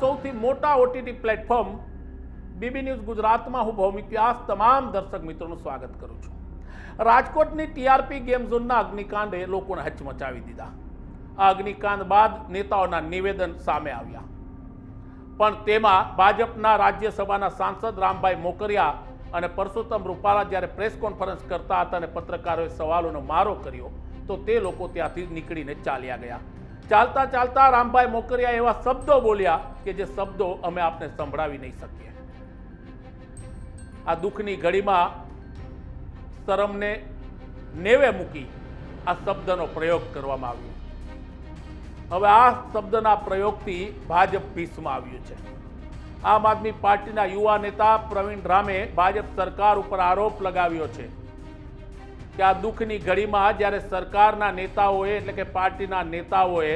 સૌથી મોટા OTT platform BB news ગુજરાતમાં હું ભૌમિક વ્યાસ તમામ દર્શક મિત્રોનું સ્વાગત કરું છું. રાજકોટની ટીઆરપી ગેમ ઝોનના અગ્નિકાંડે લોકોને હચમચાવી દીધા. આ અગ્નિકાંડ બાદ નેતાઓના નિવેદન સામે આવ્યા. પણ તેમાં ભાજપના રાજ્યસભાના સાંસદ રામભાઈ મોકરિયા અને પરસોત્તમ રૂપાલા જ્યારે પ્રેસ કોન્ફરન્સ કરતા હતા અને પત્રકારોએ સવાલોનો મારો કર્યો, તો તે લોકો ત્યાંથી નીકળીને ચાલ્યા ગયા. ચાલતા ચાલતા રામભાઈ મોકરિયા એવા શબ્દો બોલ્યા કે જે શબ્દો અમે આપને સંભળાવી નહીં શકીએ. આ દુઃખની ઘડીમાં શરમને નેવે મૂકી આ શબ્દનો પ્રયોગ કરવામાં આવ્યો. હવે આ શબ્દના પ્રયોગથી ભાજપ પીસમાં આવ્યું છે. આમ આદમી પાર્ટીના યુવા નેતા પ્રવીણ રામે ભાજપ સરકાર ઉપર આરોપ લગાવ્યો છે કે આ દુઃખની ઘડીમાં જ્યારે સરકારના નેતાઓએ, એટલે કે પાર્ટીના નેતાઓએ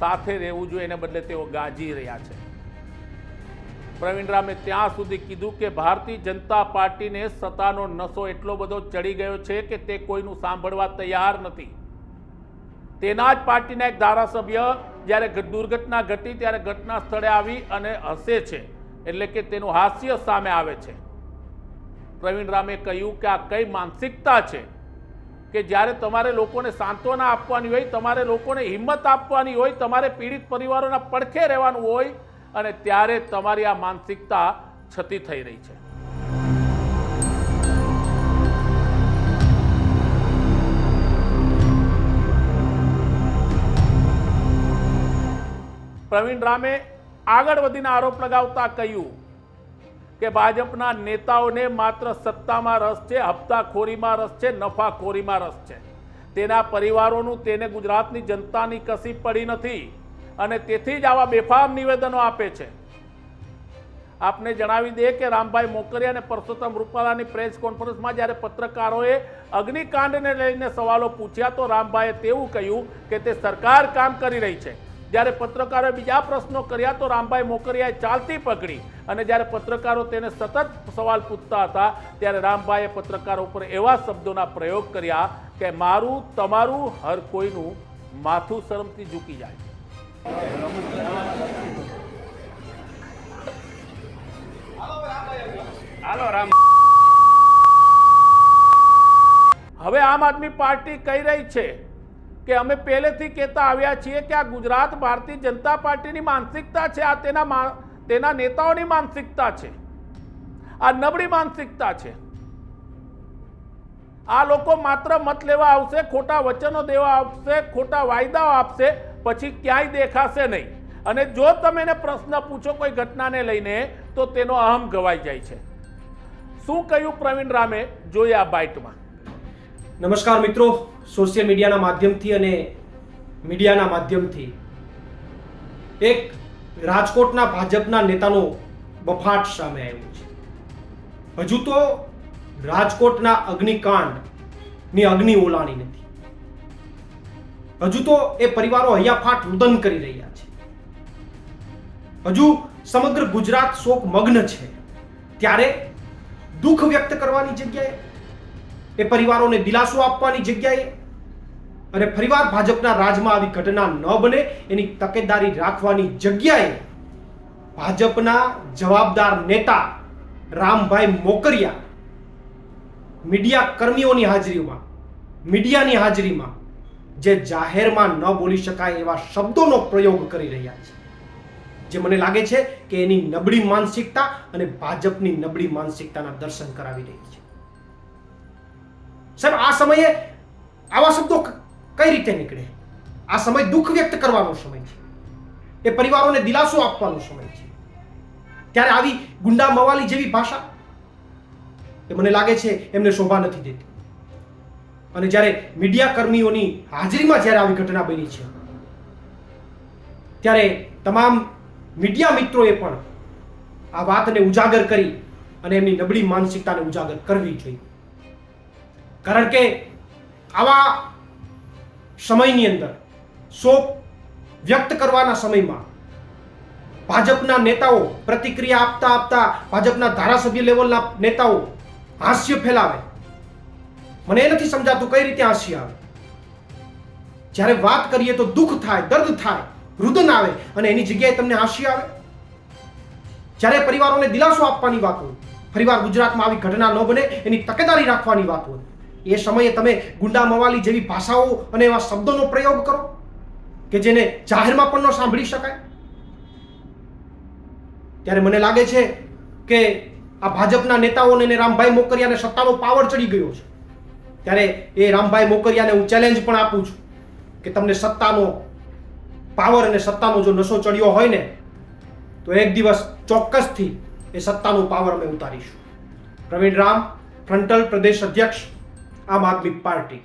સાથે રહેવું જોઈએ, એને બદલે તેઓ ગાજી રહ્યા છે. પ્રવીણ રામે ત્યાં સુધી કીધું કે ભારતીય જનતા પાર્ટીને સત્તાનો નશો એટલો બધો ચડી ગયો છે કે તે કોઈનું સાંભળવા તૈયાર નથી. તેના જ પાર્ટીના એક ધારાસભ્ય જ્યારે દુર્ઘટના ઘટી ત્યારે ઘટના સ્થળે આવી અને હસે છે, એટલે કે તેનું હાસ્ય સામે આવે છે. પ્રવીણ રામે કહ્યું કે આ કઈ માનસિકતા છે? કે જ્યારે તમારે લોકોને સાંત્વના આપવાની હોય, તમારે લોકોને હિંમત આપવાની હોય, તમારે પીડિત પરિવારોના પડખે રહેવાનું હોય, અને ત્યારે તમારી આ માનસિકતા છતી થઈ રહી છે. પ્રવીણ રામે આગળ વધીને આરોપ લગાવતા કહ્યું કે ભાજપના નેતાઓને માત્ર સત્તામાં રસ છે, હપ્તાખોરીમાં રસ છે, નફાખોરીમાં રસ છે. તેના પરિવારોનું તેને ગુજરાતની જનતાની કસી પડી નથી અને તેથી જ આવા બેફામ નિવેદનો આપે છે. આપને જણાવી દઈએ કે રામભાઈ મોકરિયા અને પરસોત્તમ રૂપાલાની પ્રેસ કોન્ફરન્સમાં જ્યારે પત્રકારોએ અગ્નિકાંડને લઈને સવાલો પૂછ્યા તો રામભાઈએ તેવું કહ્યું કે તે સરકાર કામ કરી રહી છે. જ્યારે પત્રકારોએ બીજા પ્રશ્નો કર્યા તો રામભાઈ મોકરિયાએ ચાલતી પકડી. અને જ્યારે પત્રકારો તેને સતત સવાલ પૂછતા હતા ત્યારે રામભાઈએ પત્રકારો ઉપર એવા શબ્દોના પ્રયોગ કર્યા કે મારું તમારું હર કોઈનું માથું શરમથી ઝૂકી જાય હાલો રામ. હવે આમ આદમી પાર્ટી કહી રહી છે? કે અમે પહેલેથી કહેતા આવ્યા છીએ કે આ ગુજરાત ભારતીય જનતા પાર્ટીની માનસિકતા છે, આ તેના તેના નેતાઓની માનસિકતા છે, આ નબળી માનસિકતા છે. આ લોકો માત્ર મત લેવા આવશે, ખોટા વચનો દેવા આપશે ખોટા વાયદાઓ આપશે, પછી ક્યાંય દેખાશે નહીં. અને જો તમે એને પ્રશ્ન પૂછો કોઈ ઘટનાને લઈને, તો તેનો અહમ ગવાઈ જાય છે. શું કહ્યું પ્રવીણ રામે? જોઈએ આ બાઇટમાં. નમસ્કાર મિત્રો સોશિયલ મીડિયાના માધ્યમથી અને મીડિયાના માધ્યમથી. એક રાજકોટના ભાજપના નેતાનો બફાટ સામે આવ્યો છે. હજુ તો રાજકોટના અગ્નિકાંડની અગ્નિ ઓલાણી નથી. હજુ તો એ પરિવારો હૈયાફાટ રુદન કરી રહ્યા છે. હજુ સમગ્ર ગુજરાત શોક મગ્ન છે. ત્યારે દુઃખ વ્યક્ત કરવાની જગ્યાએ એ પરિવારોને દિલાસો આપવાની જગ્યાએ અને ફરીવાર ભાજપના રાજમાં આવી ઘટના ન બને એની તકેદારી રાખવાની જગ્યાએ ભાજપના જવાબદાર નેતા રામભાઈ મોકરિયા મીડિયા કર્મીઓની હાજરીમાં, મીડિયાની હાજરીમાં જે જાહેરમાં ન બોલી શકાય એવા શબ્દોનો પ્રયોગ કરી રહ્યા છે. જે મને લાગે છે કે એની નબળી માનસિકતા અને ભાજપની નબળી માનસિકતાના દર્શન કરાવી રહી છે. સાહેબ, આ સમયે આવા શબ્દો કઈ રીતે નીકળે? આ સમય દુઃખ વ્યક્ત કરવાનો સમય છે. એ પરિવારોને દિલાસો આપવાનો સમય છે. ત્યારે આવી ગુંડા મવાલી જેવી ભાષા એ મને લાગે છે એમને શોભા નથી દેતી. અને જ્યારે મીડિયા કર્મીઓની હાજરીમાં જ્યારે આવી ઘટના બની છે, ત્યારે તમામ મીડિયા મિત્રોએ પણ આ વાતને ઉજાગર કરી અને એમની નબળી માનસિકતાને ઉજાગર કરવી જોઈએ. કારણ કે આવા સમયની અંદર શોક વ્યક્ત કરવાના સમયમાં ભાજપના નેતાઓ પ્રતિક્રિયા આપતા આપતા ભાજપના ધારાસભ્ય લેવલના નેતાઓ હાસ્ય ફેલાવે. મને એ નથી સમજાતું કઈ રીતે હાસ્ય આવે. જ્યારે વાત કરીએ તો દુઃખ થાય, દર્દ થાય, રુદન આવે અને એની જગ્યાએ તમને હાસ્ય આવે. જ્યારે પરિવારોને દિલાસો આપવાની વાત હોય પરિવાર ગુજરાતમાં આવી ઘટના ન બને, એની તકેદારી રાખવાની વાત હોય એ સમયે તમે ગુંડા મવાલી જેવી ભાષાઓ અને એવા શબ્દોનો પ્રયોગ કરો કે જેને જાહેરમાં પણ ન સાંભળી શકાય? ત્યારે મને લાગે છે કે આ ભાજપના નેતાઓને ને રામભાઈ મોકરિયાને સત્તાનો પાવર ચડી ગયો છે. ત્યારે એ રામભાઈ મોકરિયાને હું ચેલેન્જ પણ આપું છું કે તમને સત્તાનો પાવર અને સત્તાનો જો નશો ચડ્યો હોય ને, તો એક દિવસ ચોક્કસથી એ સત્તાનો પાવર અમે ઉતારીશું. પ્રવીણ રામ, ફ્રન્ટલ પ્રદેશ અધ્યક્ષ આમ આદમી પાર્ટી.